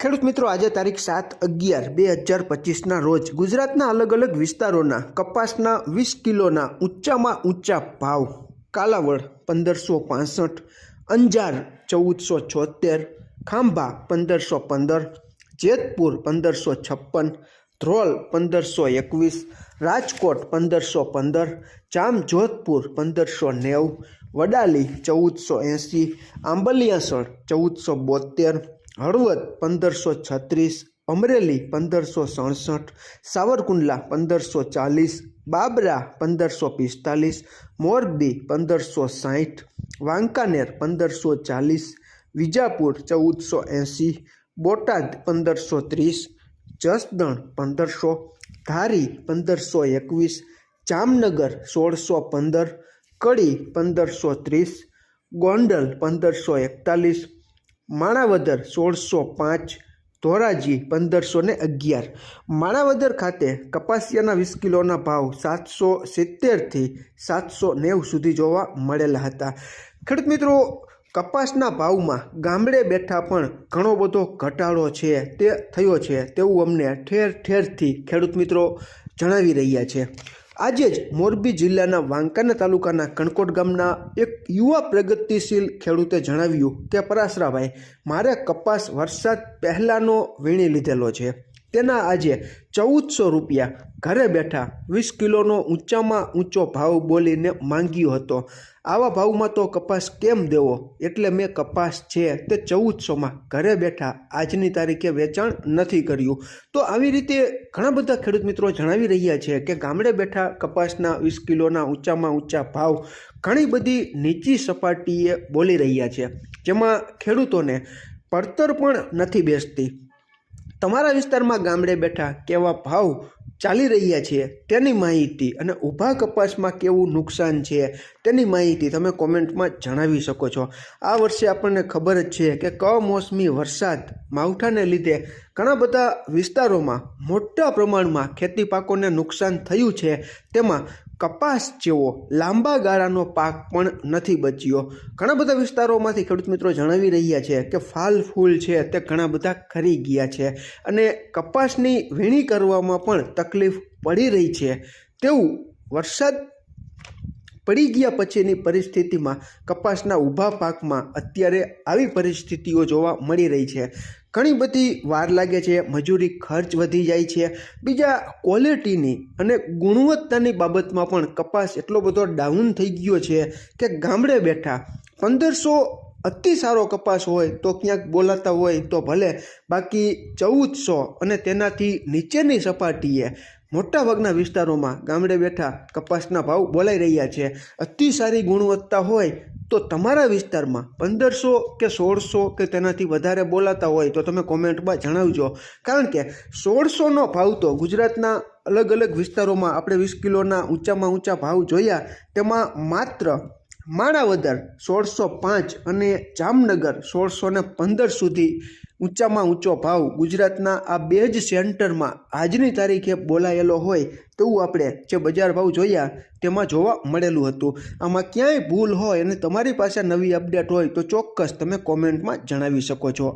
ખેડૂત મિત્રો, આજે તારીખ સાત અગિયાર બે હજાર પચીસના રોજ ગુજરાતના અલગ અલગ વિસ્તારોના કપાસના વીસ કિલોના ઊંચામાં ઊંચા ભાવ, કાલાવડ પંદરસો પાસઠ, અંજાર ચૌદસો છોતેર, ખાંભા પંદરસો પંદર, જેતપુર પંદરસો છપ્પન, ધ્રોલ પંદરસો એકવીસ, રાજકોટ પંદરસો પંદર જામજોધપુર પંદરસો નેવું, વડાલી ચૌદસો એંસી આંબલિયાસણ ચૌદસો બોતેર હળવદ પંદરસો છત્રીસ, અમરેલી પંદરસો સડસઠ, સાવરકુંડલા પંદરસો ચાલીસ, બાબરા પંદરસો પિસ્તાલીસ, મોરબી પંદરસો સાહીઠ, વાંકાનેર પંદરસો ચાલીસ, વિજાપુર ચૌદસો એંસી, બોટાદ પંદરસો ત્રીસ, જસદણ પંદરસો, ધારી પંદરસો એકવીસ, જામનગર સોળસો પંદર, કડી પંદરસો ત્રીસ, ગોંડલ પંદરસો એકતાલીસ માણાવદર સોળસો પાંચ, ધોરાજી પંદરસો ને અગિયાર. માણાવદર ખાતે કપાસિયાના વીસ કિલોના ભાવ સાતસો સિત્તેરથી સાતસો નેવું સુધી જોવા મળેલા હતા. ખેડૂત મિત્રો, કપાસના ભાવમાં ગામડે બેઠા પણ ઘણો બધો ઘટાડો છે, તે થયો છે તેવું અમને ઠેર ઠેરથી ખેડૂત મિત્રો જણાવી રહ્યા છે. આજે જ મોરબી જિલ્લાના વાંકાના તાલુકાના કણકોટ ગામના એક યુવા પ્રગતિશીલ ખેડૂતે જણાવ્યું કે પરાસરાભાઈ મારે કપાસ વરસાદ પહેલાંનો વીણી લીધેલો છે. તેના આજે ચૌદસો રૂપિયા ઘરે બેઠા વીસ કિલોનો ઊંચામાં ઊંચો ભાવ બોલીને માંગ્યો હતો. આવા ભાવમાં તો કપાસ કેમ દેવો? એટલે મેં કપાસ છે તે ચૌદસોમાં ઘરે બેઠા આજની તારીખે વેચાણ નથી કર્યું. તો આવી રીતે ઘણા બધા ખેડૂત મિત્રો જણાવી રહ્યા છે કે ગામડે બેઠા કપાસના વીસ કિલોના ઊંચામાં ઊંચા ભાવ ઘણી બધી નીચી સપાટીએ બોલી રહ્યા છે. જેમાં ખેડૂતોને પડતર પણ નથી બેસતી. તમારા વિસ્તારમાં ગામડે બેઠા કેવા ભાવ ચાલી રહ્યા છે તેની માહિતી અને ઊભા કપાસમાં કેવું નુકસાન છે તેની માહિતી તમે કોમેન્ટમાં જણાવી શકો છો. આ વર્ષે આપણને ખબર જ છે કે કમોસમી વરસાદ માવઠાને લીધે ઘણા બધા વિસ્તારોમાં મોટા પ્રમાણમાં ખેતી પાકોને નુકસાન થયું છે. તેમાં કપાસ જેવો લાંબા ગાળાનો પાક પણ નથી બચ્યો. ઘણા બધા વિસ્તારોમાંથી ખેડૂત મિત્રો જણાવી રહ્યા છે કે ફાલ ફૂલ છે તે ઘણા બધા ખરી ગયા છે અને કપાસની વીણી કરવામાં પણ તકલીફ પડી રહી છે. તેવું વરસાદ પડી ગયા પછીની પરિસ્થિતિમાં કપાસના ઊભા પાકમાં અત્યારે આવી પરિસ્થિતિઓ જોવા મળી રહી છે. ઘણી બધી વાર લાગે છે, મજૂરી ખર્ચ વધી જાય છે. બીજા ક્વોલિટીની અને ગુણવત્તાની બાબતમાં પણ કપાસ એટલો બધો ડાઉન થઈ ગયો છે કે ગામડે બેઠા પંદરસો અતિ સારો કપાસ હોય તો ક્યાંક બોલાતા હોય તો ભલે. બાકી ચૌદસો અને તેનાથી નીચેની સપાટીએ મોટાભાગના વિસ્તારોમાં ગામડે બેઠા કપાસના ભાવ બોલાઈ રહ્યા છે. અતિ સારી ગુણવત્તા હોય તો તમારા વિસ્તારમાં પંદરસો કે સોળસો કે તેનાથી વધારે બોલાતા હોય તો તમે કોમેન્ટમાં જણાવજો. કારણ કે સોળસોનો ભાવ તો ગુજરાતના અલગ અલગ વિસ્તારોમાં આપણે વીસ કિલોના ઊંચામાં ઊંચા ભાવ જોયા, તેમાં માત્ર માણાવદર સોળસો પાંચ અને જામનગર સોળસો ને પંદર સુધી ઊંચામાં ઊંચો ભાવ. ગુજરાતના આ બે જ સેન્ટરમાં આજની તારીખે બોલાયેલો હોય તેવું આપણે જે બજાર ભાવ જોયા તેમાં જોવા મળેલું હતું. આમાં ક્યાંય ભૂલ હોય અને તમારી પાસે નવી અપડેટ હોય તો ચોક્કસ તમે કોમેન્ટમાં જણાવી શકો છો.